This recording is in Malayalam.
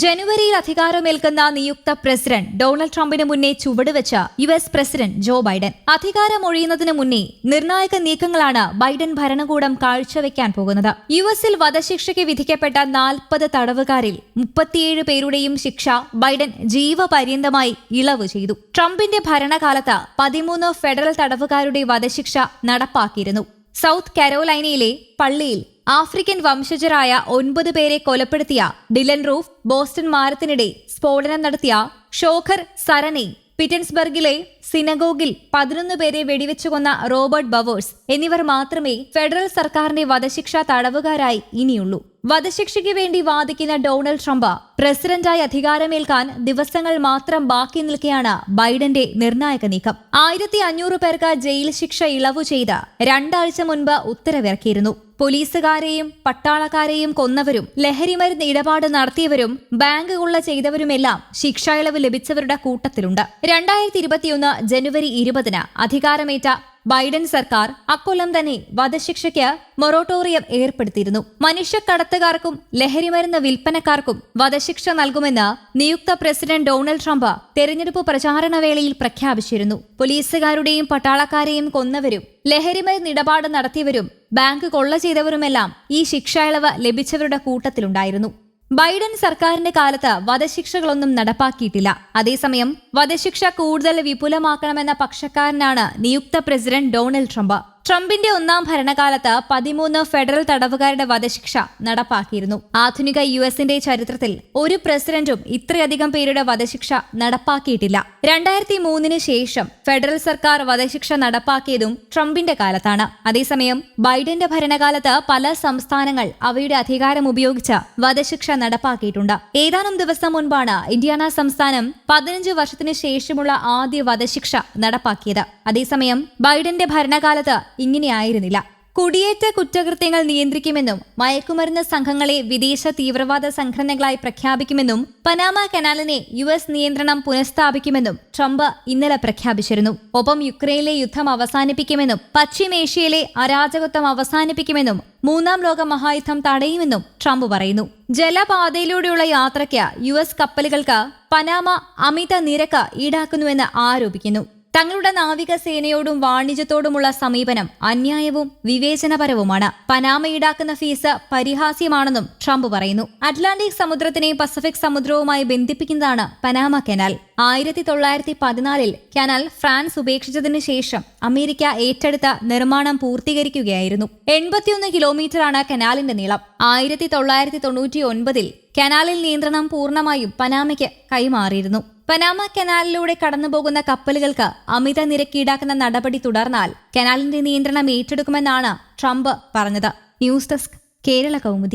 ജനുവരിയിൽ അധികാരമേൽക്കുന്ന നിയുക്ത പ്രസിഡന്റ് ഡൊണാൾഡ് ട്രംപിന് മുന്നേ ചുവടുവെച്ച U S president Joe Biden. അധികാരമൊഴിയുന്നതിന് മുന്നേ നിർണായക നീക്കങ്ങളാണ് ബൈഡൻ ഭരണകൂടം കാഴ്ചവെക്കാൻ പോകുന്നത്. യു എസിൽ വധശിക്ഷയ്ക്ക് വിധിക്കപ്പെട്ട നാൽപ്പത് തടവുകാരിൽ മുപ്പത്തിയേഴ് പേരുടെയും ശിക്ഷ ബൈഡൻ ജീവപര്യന്തമായി ഇളവ് ചെയ്തു. ട്രംപിന്റെ ഭരണകാലത്ത് പതിമൂന്ന് ഫെഡറൽ തടവുകാരുടെ വധശിക്ഷ നടപ്പാക്കിയിരുന്നു. സൗത്ത് കരോലൈനയിലെ പള്ളിയിൽ ആഫ്രിക്കൻ വംശജരായ ഒൻപത് പേരെ കൊലപ്പെടുത്തിയ ഡിലൻ റൂഫ് ബോസ്റ്റൺ മാരത്തിനിടെ സ്ഫോടനം നടത്തിയ ഷോഖർ സരനെ പിറ്റൻസ്ബർഗിലെ സിനഗോഗിൽ പതിനൊന്ന് പേരെ വെടിവെച്ചു കൊന്ന റോബർട്ട് ബവേഴ്സ് എന്നിവർ മാത്രമേ ഫെഡറൽ സർക്കാരിന്റെ വധശിക്ഷ തടവുകാരായി ഇനിയുള്ളൂ. വധശിക്ഷയ്ക്ക് വേണ്ടി വാദിക്കുന്ന ഡൊണാൾഡ് ട്രംപ് പ്രസിഡന്റായി അധികാരമേൽക്കാൻ ദിവസങ്ങൾ മാത്രം ബാക്കി നിൽക്കെയാണ് ബൈഡന്റെ നിർണായക നീക്കം. ആയിരത്തി അഞ്ഞൂറ് പേർക്ക് ജയിൽ ശിക്ഷ ഇളവു ചെയ്ത് രണ്ടാഴ്ച മുൻപ് ഉത്തരവിറക്കിയിരുന്നു. പോലീസുകാരെയും പട്ടാളക്കാരെയും കൊന്നവരും ലഹരിമരുന്ന് ഇടപാട് നടത്തിയവരും ബാങ്ക് കൊള്ള ചെയ്തവരുമെല്ലാം ശിക്ഷ ഇളവ് ലഭിച്ചവരുടെ കൂട്ടത്തിലുണ്ട്. രണ്ടായിരത്തി ഇരുപത്തിയൊന്ന് ജനുവരി ഇരുപതിന് അധികാരമേറ്റ ബൈഡൻ സർക്കാർ അക്കൊല്ലം തന്നെ വധശിക്ഷയ്ക്ക് മൊറട്ടോറിയം ഏർപ്പെടുത്തിയിരുന്നു. മനുഷ്യക്കടത്തുകാർക്കും ലഹരിമരുന്ന് വിൽപ്പനക്കാർക്കും വധശിക്ഷ നൽകുമെന്ന് നിയുക്ത പ്രസിഡന്റ് ഡൊണാൾഡ് ട്രംപ് തെരഞ്ഞെടുപ്പ് പ്രചാരണ വേളയിൽ പ്രഖ്യാപിച്ചിരുന്നു. പോലീസുകാരുടെയും പട്ടാളക്കാരെയും കൊന്നവരും ലഹരിമരുന്ന് ഇടപാട് നടത്തിയവരും ബാങ്ക് കൊള്ള ചെയ്തവരുമെല്ലാം ഈ ശിക്ഷ ഇളവ് ലഭിച്ചവരുടെ കൂട്ടത്തിലുണ്ടായിരുന്നു. ബൈഡൻ സർക്കാരിന്റെ കാലത്ത് വധശിക്ഷകളൊന്നും നടപ്പാക്കിയിട്ടില്ല. അതേസമയം വധശിക്ഷ കൂടുതൽ വിപുലമാക്കണമെന്ന പക്ഷക്കാരനാണ് നിയുക്ത പ്രസിഡന്റ് ഡൊണാൾഡ് ട്രംപ്. ട്രംപിന്റെ ഒന്നാം ഭരണകാലത്ത് പതിമൂന്ന് ഫെഡറൽ തടവുകാരുടെ വധശിക്ഷ നടപ്പാക്കിയിരുന്നു. ആധുനിക യു എസിന്റെ ചരിത്രത്തിൽ ഒരു പ്രസിഡന്റും ഇത്രയധികം പേരുടെ വധശിക്ഷ നടപ്പാക്കിയിട്ടില്ല. രണ്ടായിരത്തി മൂന്നിന് ശേഷം ഫെഡറൽ സർക്കാർ വധശിക്ഷ നടപ്പാക്കിയതും ട്രംപിന്റെ കാലത്താണ്. അതേസമയം ബൈഡന്റെ ഭരണകാലത്ത് പല സംസ്ഥാനങ്ങൾ അവയുടെ അധികാരം ഉപയോഗിച്ച് വധശിക്ഷ നടപ്പാക്കിയിട്ടുണ്ട്. ഏതാനും ദിവസം മുൻപാണ് ഇന്ത്യാന സംസ്ഥാനം പതിനഞ്ച് വർഷത്തിന് ശേഷമുള്ള ആദ്യ വധശിക്ഷ നടപ്പാക്കിയത്. അതേസമയം ബൈഡന്റെ ഭരണകാലത്ത് ഇങ്ങനെയായിരുന്നില്ല. കുടിയേറ്റ കുറ്റകൃത്യങ്ങൾ നിയന്ത്രിക്കുമെന്നും മയക്കുമരുന്ന് സംഘങ്ങളെ വിദേശ തീവ്രവാദ സംഘടനകളായി പ്രഖ്യാപിക്കുമെന്നും പനാമ കനാലിനെ യു എസ് നിയന്ത്രണം പുനഃസ്ഥാപിക്കുമെന്നും ട്രംപ് ഇന്നലെ പ്രഖ്യാപിച്ചിരുന്നു. ഒപ്പം യുക്രൈനിലെ യുദ്ധം അവസാനിപ്പിക്കുമെന്നും പശ്ചിമേഷ്യയിലെ അരാജകത്വം അവസാനിപ്പിക്കുമെന്നും മൂന്നാം ലോക മഹായുദ്ധം തടയുമെന്നും ട്രംപ് പറയുന്നു. ജലപാതയിലൂടെയുള്ള യാത്രയ്ക്ക് യു എസ് കപ്പലുകൾക്ക് പനാമ അമിത നിരക്ക് ഈടാക്കുന്നുവെന്ന് ആരോപിക്കുന്നു. തങ്ങളുടെ നാവികസേനയോടും വാണിജ്യത്തോടുമുള്ള സമീപനം അന്യായവും വിവേചനപരവുമാണ്. പനാമ ഈടാക്കുന്ന ഫീസ് പരിഹാസ്യമാണെന്നും ട്രംപ് പറയുന്നു. അറ്റ്ലാന്റിക് സമുദ്രത്തിനെയും പസഫിക് സമുദ്രവുമായി ബന്ധിപ്പിക്കുന്നതാണ് പനാമ കനാൽ. ആയിരത്തി തൊള്ളായിരത്തി പതിനാലിൽ കനാൽ ഫ്രാൻസ് ഉപേക്ഷിച്ചതിനു ശേഷം അമേരിക്ക ഏറ്റെടുത്ത നിർമ്മാണം പൂർത്തീകരിക്കുകയായിരുന്നു. എൺപത്തിയൊന്ന് കിലോമീറ്ററാണ് കനാലിന്റെ നീളം. ആയിരത്തി തൊള്ളായിരത്തി തൊണ്ണൂറ്റി ഒൻപതിൽ കനാലിൽ നിയന്ത്രണം പൂർണമായും പനാമയ്ക്ക് കൈമാറിയിരുന്നു. പനാമ കനാലിലൂടെ കടന്നുപോകുന്ന കപ്പലുകൾക്ക് അമിത നിരക്ക് ഈടാക്കുന്ന നടപടി തുടർന്നാൽ കനാലിന്റെ നിയന്ത്രണം ഏറ്റെടുക്കുമെന്നാണ് ട്രംപ് പറഞ്ഞത്. News desk Kerala Kaumudi.